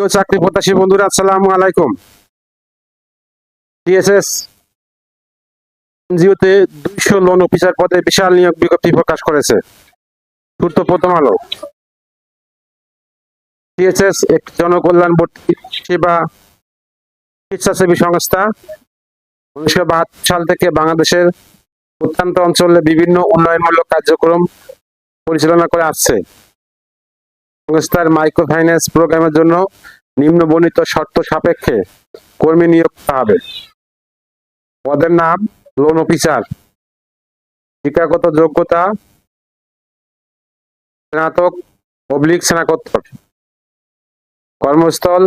প্রিয় চাকরি প্রত্যাশী বন্ধুরা, আসসালামু আলাইকুম। টিএসএস এনজিওতে দুইশো লোন অফিসার পদে বিশাল নিয়োগ বিজ্ঞপ্তি প্রকাশ করেছে। সূত্র প্রথম আলো। টিএসএস একটি জনকল্যাণ সেবা স্বেচ্ছাসেবী সংস্থা। উনিশশো বাহাত্তর সাল থেকে বাংলাদেশের প্রত্যন্ত অঞ্চলে বিভিন্ন উন্নয়নমূলক কার্যক্রম পরিচালনা করে আসছে। সংস্থার মাইক্রো ফাইন্যান্স প্রোগ্রামের জন্য নিম্ন বর্ণিত শর্ত সাপেক্ষে কর্মী নিয়োগ করা হবে। পদের নাম লোন অফিসার। শিক্ষাগত যোগ্যতা স্নাতক অবলিক স্নাতকোত্তর। কর্মস্থল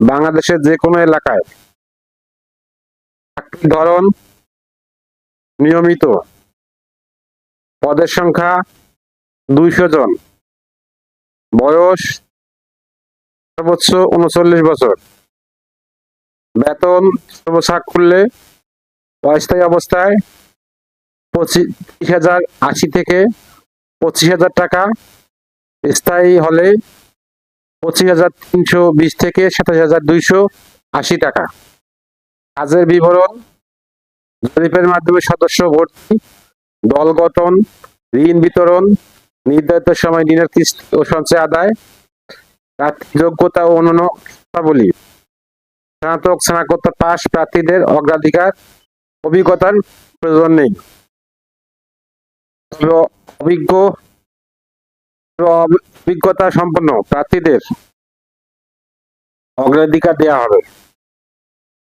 বাংলাদেশের যে কোনো এলাকায়। চাকরির ধরন নিয়মিত। পদের সংখ্যা দুইশো জন। বয়স সর্বোচ্চ উনচল্লিশ বছর। বেতন সর্বসাকুল্যে অস্থায়ী অবস্থায় পঁচিশ হাজার আশি থেকে পঁচিশ হাজার টাকা। স্থায়ী হলে পঁচিশ হাজার তিনশো বিশ থেকে সাতাশ হাজার দুইশো আশি টাকা। কাজের বিবরণ, জরিপের মাধ্যমে সদস্য ভর্তি, দল গঠন, ঋণ বিতরণ নির্ধারিত সময় ঋণের কিস্তি ও সঞ্চয় আদায় প্রার্থীর যোগ্যতা ও অন্যান্য স্নাতক, স্নাতকোত্তর পাশ প্রার্থীদের অগ্রাধিকার, অভিজ্ঞতার প্রয়োজন নেই। অভিজ্ঞ অভিজ্ঞতা সম্পন্ন প্রার্থীদের অগ্রাধিকার দেওয়া হবে।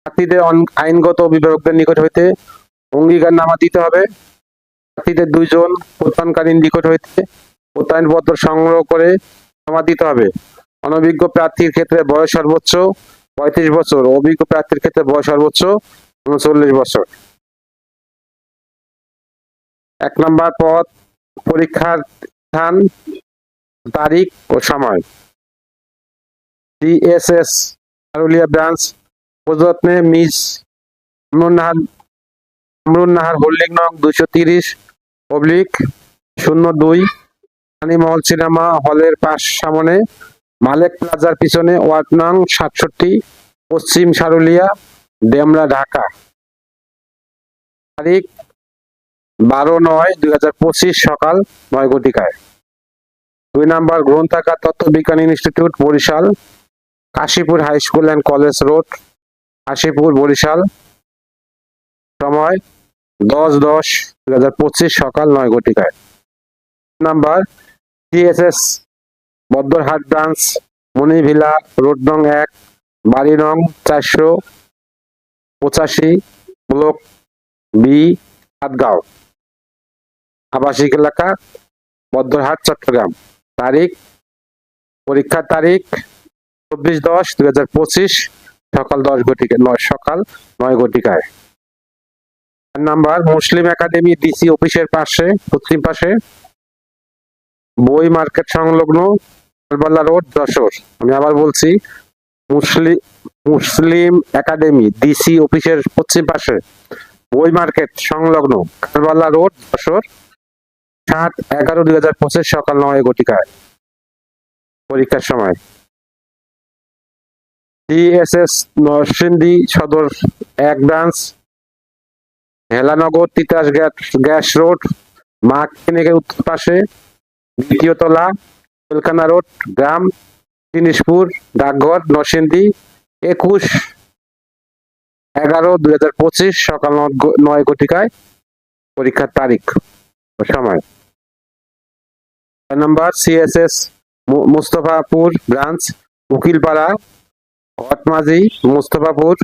প্রার্থীদের আইনগত অভিভাবকদের নিকট হইতে অঙ্গীকারনামা দিতে হবে। প্রার্থীদের দুইজন প্রত্যয়নকারীর নিকট হইতে প্রত্যয়নপত্র সংগ্রহ করে জমা দিতে হবে। অনভিজ্ঞ প্রার্থীর ক্ষেত্রে বয়স সর্বোচ্চ পঁয়ত্রিশ বছর, অভিজ্ঞ প্রার্থীর ক্ষেত্রে বয়স সর্বোচ্চ উনচল্লিশ বছর। এক নম্বর পদ, পরীক্ষার স্থান, তারিখ ও সময়। ডিএসএস আরুলিয়া ব্রাঞ্চ, প্রযত্নে মিস আমরুন নাহার আমরুন নাহার হোল্ডিং নং দুইশো তিরিশ, অবলিক শূন্য দুই। মহল সিনেমা হলের পাশ সামনে মালেক প্লাজার পিছনে ওয়ার্ড নং সাতষট্টি, পশ্চিম সারুলিয়া, ডেমরা, ঢাকা। তারিখ বারো নয় দুই হাজার পঁচিশ সকাল নয় ঘটিকায়। দুই নাম্বার গ্রন্থাগার তত্ত্ব বিজ্ঞান institute, Barishal. Kashipur high school and college road, Kashipur, Barishal. সময় দশ দশ দুই হাজার পঁচিশ সকাল নয় ঘটিকায়। Number TSS Baddarhat branch Monivila road নং এক বাড়ি নং চারশো পঁচাশি, ব্লক বি, সাতগাঁও। আবাসিক এলাকা বদ্দরহাট চট্টগ্রাম। তারিখ, পরীক্ষার তারিখ, চব্বিশ দশ দুই হাজার পঁচিশ, সকাল দশ ঘটিকা, নয়, সকাল নয় ঘটিকায়। নাম্বার, মুসলিম একাডেমি ডিসি অফিসের পাশে পশ্চিম পাশে। বই মার্কেট সংলগ্ন কালবাল্লা রোড, যশোর। আমি আবার বলছি মুসলিম মুসলিম একাডেমি, ডিসি অফিসের পশ্চিম পাশে। বই মার্কেট সংলগ্ন কালবাল্লা রোড, যশোর, সাত এগারো দুই হাজার পঁচিশ সকাল নয় ঘটিকায়। পরীক্ষার সময়। ডিএসএস নরসিংদী সদর এক branch, Helanagar, Titas gas road মা ক্লিনিকের উত্তর পাশে। দ্বিতীয় তলা কলকানা রোড, গ্রাম জিনিসপুর ডাকঘর, নরসিংদী, একুশ, এগারো, দুই হাজার পঁচিশ, সকাল নয় ঘটিকায় পরীক্ষার তারিখ সময়। Number, CSS Mustafapur branch, Ukilpara Hotmajhi Mustafapur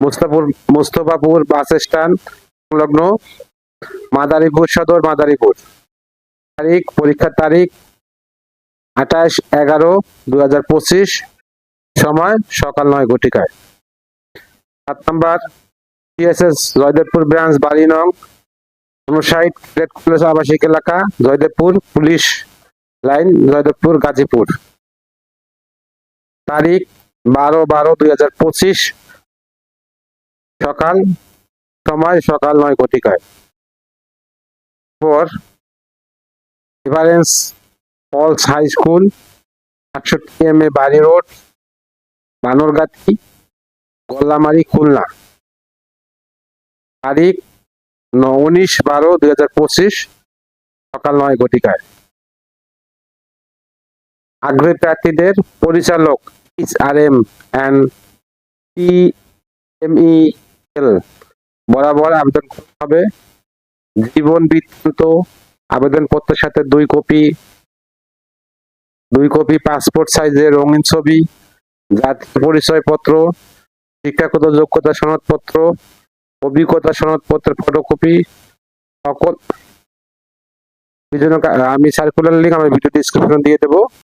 Mustapur Mustafapur bus stand সংলগ্ন মাদারীপুর সদর মাদারীপুর। তারিখ, পরীক্ষার তারিখ, আঠাশ এগারো দু সময় সকাল নয় ঘটিকায়। সাত নম্বর সিএসএস জয়দেবপুর ব্রাঞ্চ, বাড়ি নং উনষাট গ্রেড কলেজ আবাসিক এলাকা, জয়দেবপুর, পুলিশ লাইন, জয়দেবপুর, গাজীপুর। তারিখ, বারো বারো দুই হাজার পঁচিশ, সকাল, সময় সকাল নয় ঘটিকায়। পর রেফারেন্স ফলস হাই স্কুল আটষট্টি এম এ বাড়ি রোড বানরগাতি গোল্লামারি, খুলনা। তারিখ ন- উনিশ বারো দুই হাজার পঁচিশ, সকাল নয় ঘটিকায়। আগ্রহী প্রার্থীদের পরিচালক H R M and T M E L বরাবর আবেদন করতে হবে। জীবন বৃত্তান্ত আবেদনপত্রের সাথে দুই কপি দুই কপি পাসপোর্ট সাইজের রঙিন ছবি জাতীয় পরিচয়পত্র, শিক্ষাগত যোগ্যতা সনদপত্র, অভিজ্ঞতা সনদপত্রের ফটোকপি, সকল আমি সার্কুলার লিঙ্ক আমার ভিডিও ডিসক্রিপশন দিয়ে দেবো।